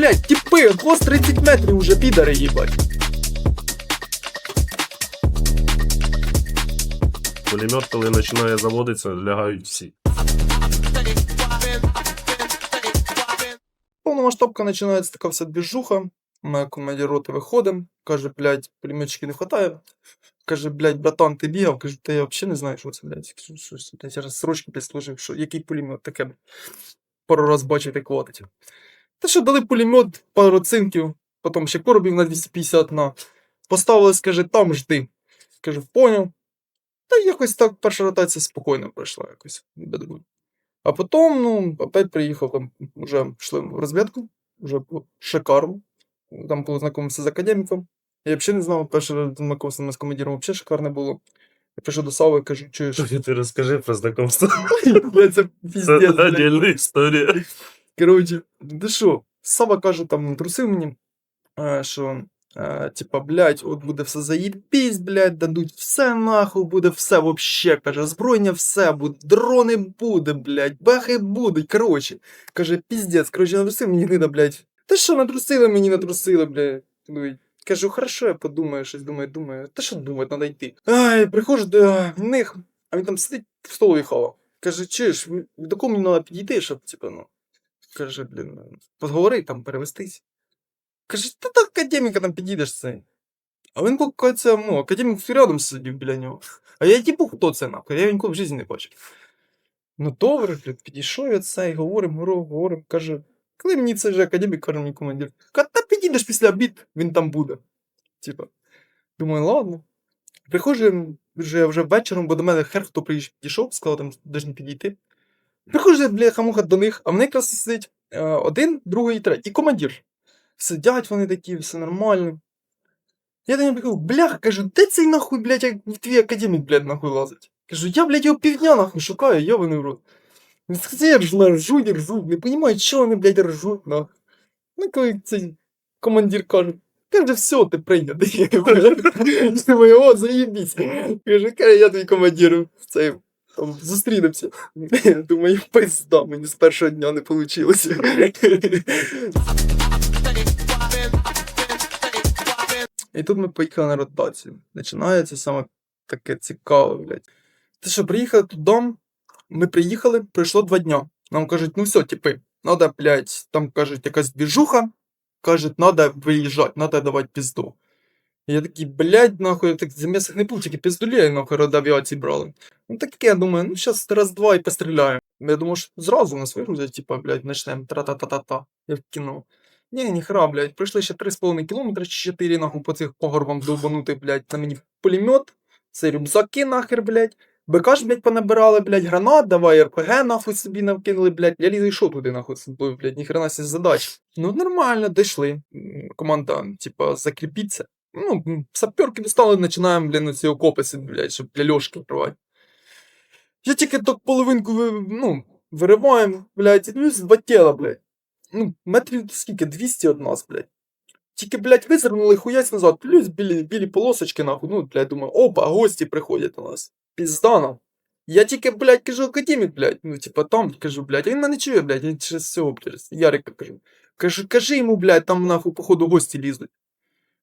Блять, тіпи, от вас 30 метрів уже підари їбать. Пулемет, коли починає заводитися, лягають всі. Повномасштабка починається така вся двіжуха. Ми командир роти виходимо, каже, блядь, пулеметчики не хватає. Каже, блядь, братан, ти бігав? Кажу, та я взагалі не знаю, що це, блядь. Що, що, що, я срочки підслужив, що, який пулемет таке. Пару раз бачив, як. Та що дали пулемет, пару цинків, потім ще коробів на 250 на. Поставили, скаже, там жди. Кажу, поняв. Та якось так перша ротація спокійно пройшла якось. А потім, ну, опять приїхав, там вже йшли в розвідку, вже було шикарно. Там було знайомився з академіком. Я взагалі не знав, перший раз знайомився з командиром, взагалі шикарне було. Я прийшов до Сави, і кажу, чуєш, Ти розкажи про знакомство. блядь, це Це піздець, блядь. історія. Коротше, ти що, Сава каже, там трусив мені, що, е, типа, блядь, от буде все заєбісь, блядь, дадуть все нахуй, буде все вообще, каже, озброєння все буде, дрони буде, блядь, бахи будуть, коротше. Каже, піздець, коротше, натрусив мені гнида, блядь. Та що, натрусили мені, натрусили, блядь. Ну, Кажу, хорошо, я подумаю, щось думаю, думаю. Та що думати, треба йти. Ай, приходжу до них, а він там сидить в столовій хава. Каже, чуєш, до кого мені треба підійти, щоб, типа, ну, Каже, блін, ну, поговори там, перевестись. Каже, та до академіка там підійдеш цей. А він це, ну, академік рядом сидів біля нього. А я типу, хто це нахуй? Я ніколи в житті не бачив. Ну добре, блін, підійшов я цей, говоримо, говоримо, говоримо. Каже, коли мені це вже академік, каже мені командир. Каже, та підійдеш після обід, він там буде. Типа. Думаю, ладно. Приходжу вже, вже вечором, бо до мене хер хто приїжджав, підійшов, сказав, там должен підійти. Приходжу, бляха муха до них, а вони якраз сидять е, один, другий, третій. І командир. Сидять вони такі, все нормально. Я до нього кажу, бляха, кажу, де цей нахуй, блядь, як в твій академік, блядь, нахуй лазить? Кажу, я, блядь, його півдня нахуй шукаю, йобаний в рот. Він сказав, я ржу, ржуть, і ржуть, не розумію, чого вони, блядь, ржуть, нахуй. Ну, коли цей командир каже, каже, все, ти прийнятий. Думаю, о, заєбісь. Каже, я твій командир, цей, зустрінемося. Думаю, пизда, мені з першого дня не вийшло. І тут ми поїхали на ротацію. Починається саме таке цікаве, блядь. Те, що приїхали туди, ми приїхали, пройшло два дня. Нам кажуть, ну все, типи, надо, блядь, там кажуть, якась двіжуха, кажуть, надо виїжджати, надо давати пізду. Я такий, блядь, нахуй, так замісних не був, тільки піздулі, нахуй, ради авіації брали. Ну таке, я думаю, ну щас раз-два і постріляю. Я думав, що зразу нас вигрузять, типа, блядь, начнем тра-та-та-та-та, як в кіно. Ні, ніхера, блядь, пройшли ще 3,5 кілометри чи 4 нахуй по цих пагорбам довбанути, блядь, на мені пулемет, це рюкзаки нахер, блядь. БК ж, блядь, понабирали, блядь, гранат, давай РПГ нахуй собі навкинули, блядь. Я лізо йшов туди, нахуй, собою, блядь, ніхрена сі задач. Ну, нормально, дійшли. Команда, типа, закріпіться. Ну, саперки достали, починаємо, блядь, на ці окопи, блядь, щоб для льошки рвати. Я тільки так половинку, ви- ну, вириваємо, блядь, і дивлюсь, два тіла, блядь. Ну, метрів скільки, 200 від нас, блядь. Тільки, блядь, визирнули хуясь назад, плюс білі, білі полосочки, нахуй. Ну, блядь, думаю, опа, гості приходять у нас. Пізда нам. Я тільки, блядь, кажу, академік, блядь. Ну, типа, там, кажу, блядь, а він мене чує, блядь, я через цього, через Ярика кажу. Кажу, кажи йому, блядь, там, нахуй, походу, гості лізуть.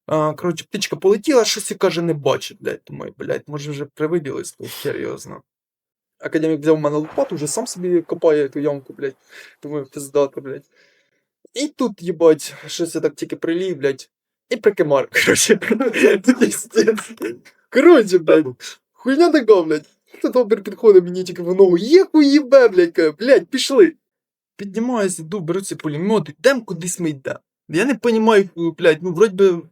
А, коротше, птичка полетіла, щось і каже, не бачить, блядь. Думаю, блядь, може вже привиділись, ну, знав. Академік взяв у мене лопату, вже сам собі копає ту ямку, блядь. Думаю, пиздато, блядь. І тут, їбать, щось я так тільки прилів, блядь. І прикимар, коротше. Пиздец. Коротше, блядь. Хуйня така, блядь. Тут опер підходить мені тільки в ногу. Є хуїбе, блядь, каже, блядь, пішли. Піднімаюся, йду, беру ці пулемети, йдем кудись ми йдемо. Я не розумію, блядь, ну вроді би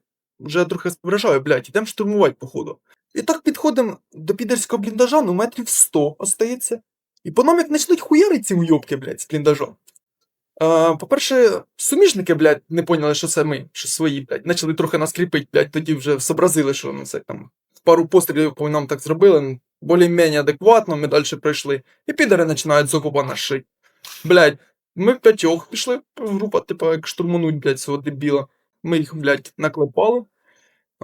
вже трохи вражаю, блядь, йдемо штурмувати, походу. І так підходимо до підерського бліндажа, ну метрів 100 остається. І по нам як почнуть хуярити ці уйобки, блядь, з бліндажа. По-перше, суміжники, блядь, не поняли, що це ми, що свої, блядь. Почали трохи нас кріпити, блядь, тоді вже зобразили, що ну, це там. Пару пострілів по нам так зробили, більш-менш адекватно, ми далі пройшли. І підари починають з окопа нас шить. Блядь, ми п'ятьох пішли, група, типу, як штурмануть, блядь, цього дебіла. Ми їх, блядь, наклепали.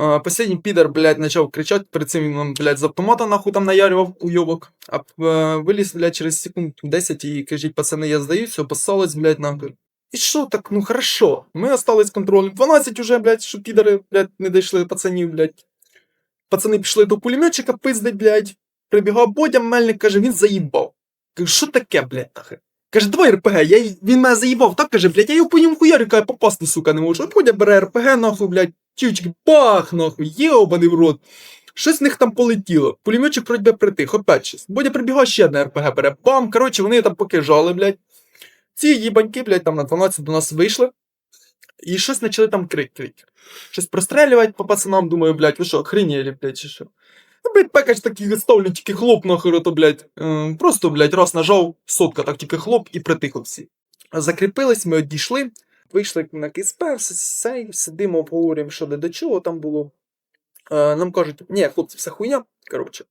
А, Последній підар, блядь, почав кричати, перед цим нам, блядь, з автомата нахуй там наярював уйобок. А е, виліз, блядь, через секунд 10 і кажіть, пацани, я здаюсь, все, посалось, блядь, нахуй. І що так, ну хорошо. Ми остались контролем. 12 уже, блядь, що підари, блядь, не дійшли пацанів, блядь. Пацани пішли до пулеметчика пиздить, блядь. Прибігав Бодя Мельник, каже, він заїбав. Кажу, що таке, блядь, нахер? Каже, давай РПГ, я, він мене заїбав, так каже, блядь, я його по ньому хуярю, каже, попасти, сука, не можу. Бодя бере РПГ, нахуй, блядь, чівчики, бах, нахуй, єбаний в рот. Щось з них там полетіло. Пулеметчик вроді притих, опять щось. Бодя прибігав ще одне РПГ бере. Бам, коротше, вони там поки жали, блядь. Ці їбаньки, блядь, там на 12 до нас вийшли. І щось почали там крик крик. Щось прострелювати по пацанам, думаю, блядь, ви що, охренєлі, блядь, чи що? Ну, блядь, пекач такий ставлю, тільки хлоп нахер, то, блядь. Е, просто, блядь, раз нажав, сотка, так тільки хлоп і притихли всі. Закріпились, ми одійшли, вийшли на все, все, сидимо, обговорюємо, що де до чого там було. Е, нам кажуть, ні, хлопці, все хуйня, коротше.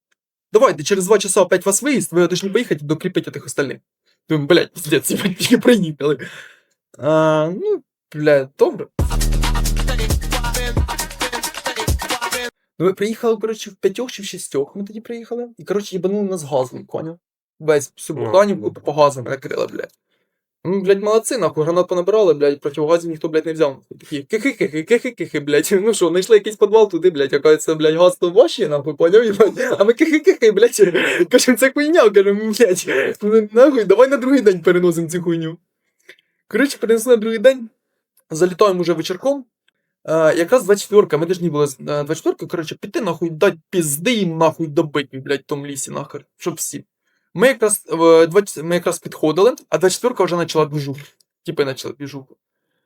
Давайте, через два часа опять вас виїзд, ви должны поїхати докріпити тих остальних. Думаю, блядь, пиздец, їбать, тільки приїхали. А, ну, блядь, добре. Ну, ми приїхали, коротше, в п'ятьох чи в шістьох ми тоді приїхали. І, коротше, їбанули нас газом, поняв? Весь всю Ну. По газам накрили, блядь. Ну, блядь, молодці, нахуй, гранат понабирали, блядь, противогазів ніхто, блядь, не взяв. Такі кихи-кихи, кихи-кихи, блядь. Ну що, знайшли якийсь підвал туди, блядь, оказується, блядь, газ то ваші, нахуй, поняв, їбать? А ми кихи-кихи, блядь, кажемо, це хуйня, кажемо, блядь, ну, нахуй, давай на другий день переносимо цю хуйню. Коротше, перенесли на другий день, залітаємо уже вечірком, Е, якраз 24-ка, ми должні були з- е, 24-ка, коротше, піти нахуй, дать пізди їм нахуй добити, блядь, в тому лісі нахер, щоб всі. Ми якраз, е, 20 ми якраз підходили, а 24-ка вже почала движуху. Типи почали движуху.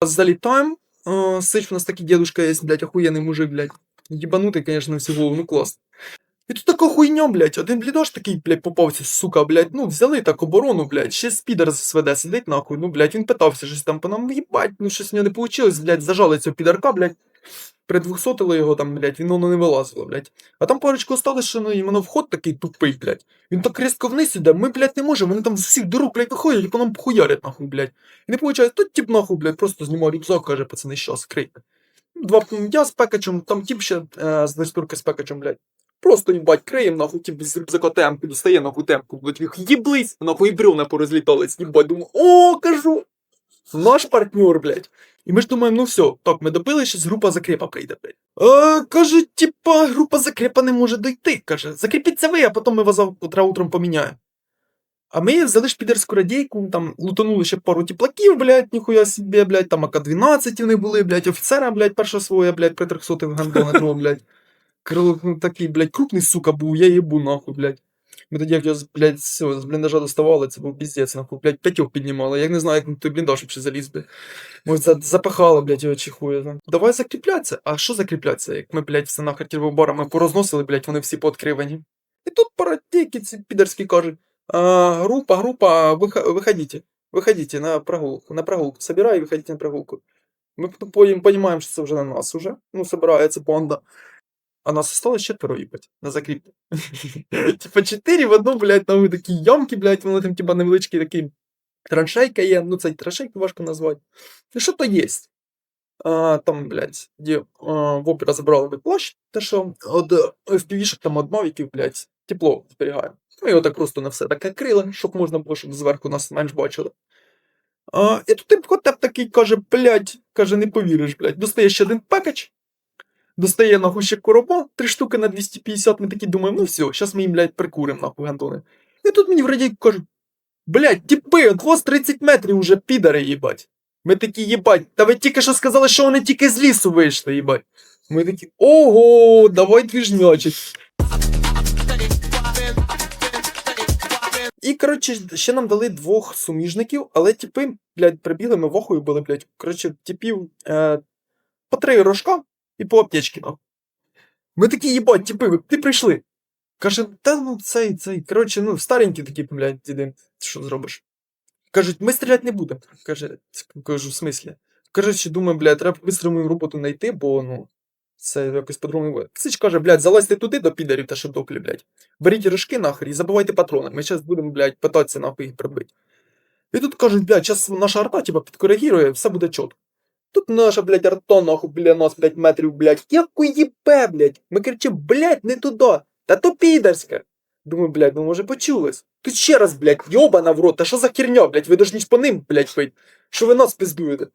Залітаємо, е, сич, у нас такий дедушка є, блядь, охуєнний мужик, блядь. Єбанутий, конечно, голову, ну клас. І тут така хуйня, блядь, один блідош такий, блядь, попався, сука, блядь, ну, взяли так оборону, блядь, ще спідер СВД сидить нахуй, ну, блядь, він питався щось там по нам, їбать, ну, щось в нього не вийшло, блядь, зажали цього підарка, блядь, придвухсотили його там, блядь, він воно не вилазило, блядь. А там парочку ну, іменно вход такий тупий, блядь. Він так різко вниз іде, ми, блядь, не можемо, вони там з всіх дорог, блядь, виходять і по нам хуярять, нахуй, блядь. І не виходить, тут тип нахуй, блядь, просто знімав рюкзак, каже, пацани, що, скрийте. Два, я з пекачем, там тип ще е, з дочтурки з пекачем, блядь. Просто їбать, криєм, нахуй, тип з рюкзака темку, достає нахуй темку, блядь, їх їблись, нахуй і бревна порозлітались, їбать, думаю, о, кажу, наш партнер, блядь. І ми ж думаємо, ну все, так, ми добили, щас група закрепа прийде, блядь. Е, каже, типа, група закрепа не може дойти. Каже, закріпіться ви, а потім ми вас завтра утром поміняємо. А ми взяли шпідерську радійку, там лутанули ще пару тіплаків, блядь, ніхуя собі, блядь, там АК-12 вони були, блядь, офіцера, блядь, перша своя, блядь, при 300 гандона, блядь. Крило ну, такий, блядь, крупний, сука, був, я їбу, нахуй, блядь. Ми тоді, як його, блядь, з, бліндажа доставали, це був піздець, нахуй, блядь, п'ятьох піднімали. Я не знаю, як на той бліндаж ще заліз, блядь. Може, за, запахало, блядь, його чи хуя там. Давай закріплятися. А що закріплятися? Як ми, блядь, все нахер тірвобарами порозносили, блядь, вони всі пооткривані. І тут паратейки ці підерські кажуть, а, група, група, виходите, виходите на прогулку, на прогулку, собирай і виходите на прогулку. Ми потім розуміємо, що це вже на нас уже, ну, собирається банда. А нас осталось четверо, їбать, на закріпі. Типа чотири в одну, блядь, на такі ямки, блядь, воно там, типа, невеличкий такий траншейка є, ну, це траншейку важко назвати. Ну, що то є. А, там, блядь, де а, в опера забрали би плащ, те, що од FPV-шок там од мавіків, блядь, тепло зберігає. Ми його так просто на все таке крили, щоб можна було, щоб зверху нас менш бачили. А, і тут Імхотеп такий каже, блядь, каже, не повіриш, блядь, достає ще один пекач, достає нахуй ще короба, три штуки на 250, ми такі думаємо, ну все, зараз ми їм, блядь, прикуримо нахуй гандони. І тут мені в радійку кажуть, блядь, тіпи, от вас 30 метрів уже підари, їбать. Ми такі, їбать, та ви тільки що сказали, що вони тільки з лісу вийшли, їбать. Ми такі, ого, давай двіжнячить. І, коротше, ще нам дали двох суміжників, але типи, блядь, прибігли, ми вохою були, блядь. Коротше, типів е, по три рожка і по аптечки. Ми такі, їбать, типи, ти прийшли. Каже, та ну цей, цей. Коротше, ну, старенькі такі, блядь, діди, ти що зробиш? Кажуть, ми стріляти не будемо. Каже, кажу, в смислі? Коротше, думаю, блядь, треба швидко мою роботу знайти, бо ну. Це якось по-другому. Сич каже, блядь, залазьте туди до підарів та шедоклі, блядь. Беріть рожки нахер і забивайте патрони. Ми зараз будемо, блядь, питатися нахуй їх прибити. І тут кажуть, блядь, зараз наша арта, типа, підкоригірує, все буде чітко. Тут наша, блядь, арта, нахуй, біля нас, блядь, метрів, блядь. Як уїбе, блядь. Ми кричимо, блядь, не туди. Та то підарська. Думаю, блядь, ну може почулось. Тут ще раз, блядь, йобана в рот, та що за херня, блядь, ви ж по ним, блядь, пить. Що ви нас пиздуєте?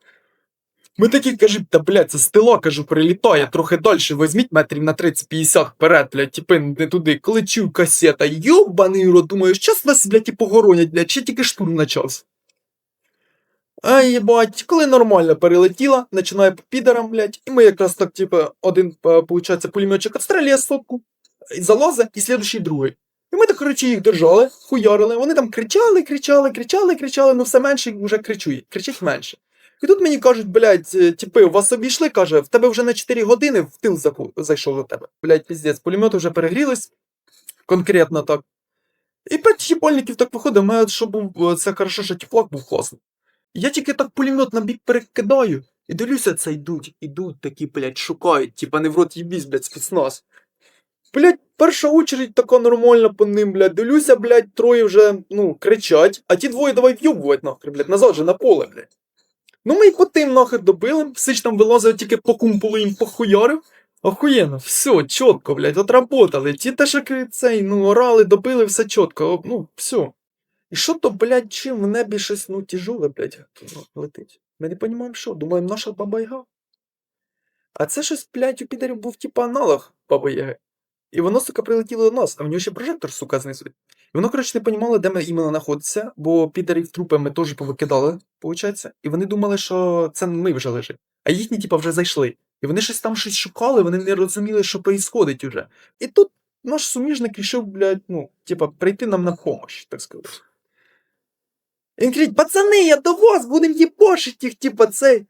Ми такі кажуть, та блядь, це стила, кажу, прилітає трохи далі, візьміть метрів на 30-50 вперед, блядь, типи не туди. Коли чую касета, йобаний рот, думаю, щас нас, блядь, і погоронять, блядь, ще тільки штурм начався. Ай, їбать, коли нормально перелетіла, починає по підарам, блядь, і ми якраз так, типу, один, е, получається, пулеметчик отстрелює сотку, і залазить, і слідущий другий. І ми так, коротше, їх держали, хуярили, вони там кричали, кричали, кричали, кричали, ну все менше вже кричують, кричить менше. І тут мені кажуть, блядь, е, типи, вас обійшли, каже, в тебе вже на 4 години в тил зайшов до тебе. Блядь, піздець, пулемети вже перегрілись, конкретно так. І п'ять їбальників так виходить, мене що е, це хорошо, що теплак був класний. Я тільки так пулемет на бік перекидаю, і дивлюся, це йдуть, ідуть такі, блядь, шукають, типа не в рот їбісь, блядь, спецназ. Блядь, перша очередь така нормальна по ним, блядь. Дивлюся, блядь, троє вже, ну, кричать, а ті двоє давай в'юбувати нахер, блядь, назад же на поле, блядь. Ну ми й по тим нахер добили, Сич там вилазив, тільки по кумполу їм похуярив. Охуєнно, все, чітко, блядь, отработали. Ті те, що цей, ну, орали, добили, все чітко, ну, все. І що то, блядь, чим в небі щось, ну, тяжуле, блядь, летить. Ми не розуміємо, що, думаємо, наша баба Яга. А це щось, блядь, у підарів був типа аналог баби Яги. І воно, сука, прилетіло до нас, а в нього ще прожектор, сука, знизу. І воно, коротше, не понімало, де ми іменно знаходиться, бо підарів трупи ми теж повикидали, виходить. І вони думали, що це ми вже лежить. А їхні, типа, вже зайшли. І вони щось там щось шукали, вони не розуміли, що происходить уже. І тут наш суміжник рішив, блядь, ну, типа, прийти нам на помощь, так сказати. Він кричить, пацани, я до вас, будем їбошить їх, типа, цей.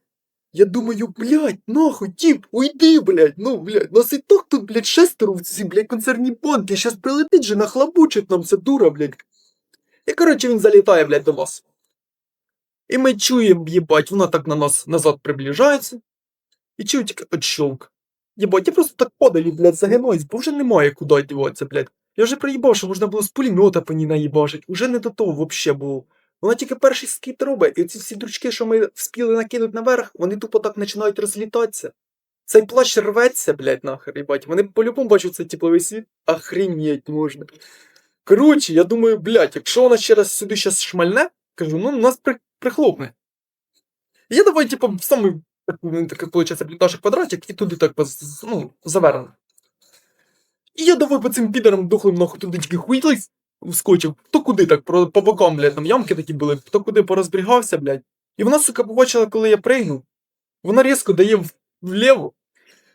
Я думаю, блядь, нахуй, тип, уйди, блядь, ну, блядь, нас і так тут, блядь, шестеро в цій, блядь, концерній банки, щас прилетить же, нахлобучить нам ця дура, блядь. І, коротше, він залітає, блядь, до вас. І ми чуємо, їбать, вона так на нас назад приближається. І чую тільки отщолк. Єбать, я просто так подалі, блядь, загинуюсь, бо вже немає куди діватися, блядь. Я вже проїбав, що можна було з пулемета по ній наїбашить. Уже не до того вообще було. Вона тільки перший скіт робить, і ці всі дручки, що ми вспіли накинути наверх, вони тупо так починають розлітатися. Цей плащ рветься, блядь, нахер, їбать. Вони по-любому бачать цей тепловий світ, охренеть можна. Коротше, я думаю, блядь, якщо вона ще раз сюди щас шмальне, кажу, ну нас при... прихлопне. І я давай, типу, самий, такий, виходить, бліндаж квадратик, і туди так, ну, завернено. І я давай по цим підерам дохлим нахуй туди тільки хуйлись, вскочив, хто куди так, по бокам, блядь, там ямки такі були, хто куди порозбрігався, блядь. І вона, сука, побачила, коли я пригнув, вона різко дає вліво.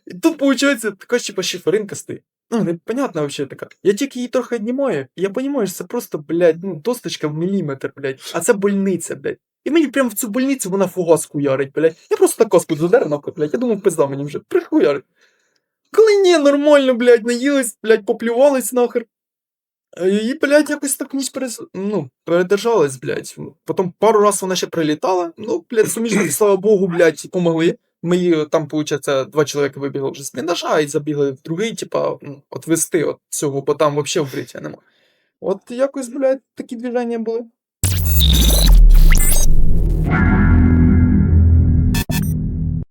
І тут, виходить, така типа шиферинка стоїть. Ну, непонятно вообще така. Я тільки її трохи віднімаю, і я розумію, що це просто, блядь, ну, досточка в міліметр, блядь. А це больниця, блядь. І мені прямо в цю больницю вона фугаску ярить, блядь. Я просто так коску задер нахуй, блядь. Я думав, пизда мені вже прихуярить. Коли ні, нормально, блядь, наїлись, блядь, поплювались нахер. Е, І, блядь, якось так ніч перез... ну, передержалась, блядь. Потім пару раз вона ще прилітала. Ну, блядь, суміжники, слава Богу, блядь, помогли. Ми там, виходить, два чоловіка вибігли вже з міндажа і забігли в другий, типа, ну, от от цього, бо там взагалі вкриття нема. От якось, блядь, такі движення були.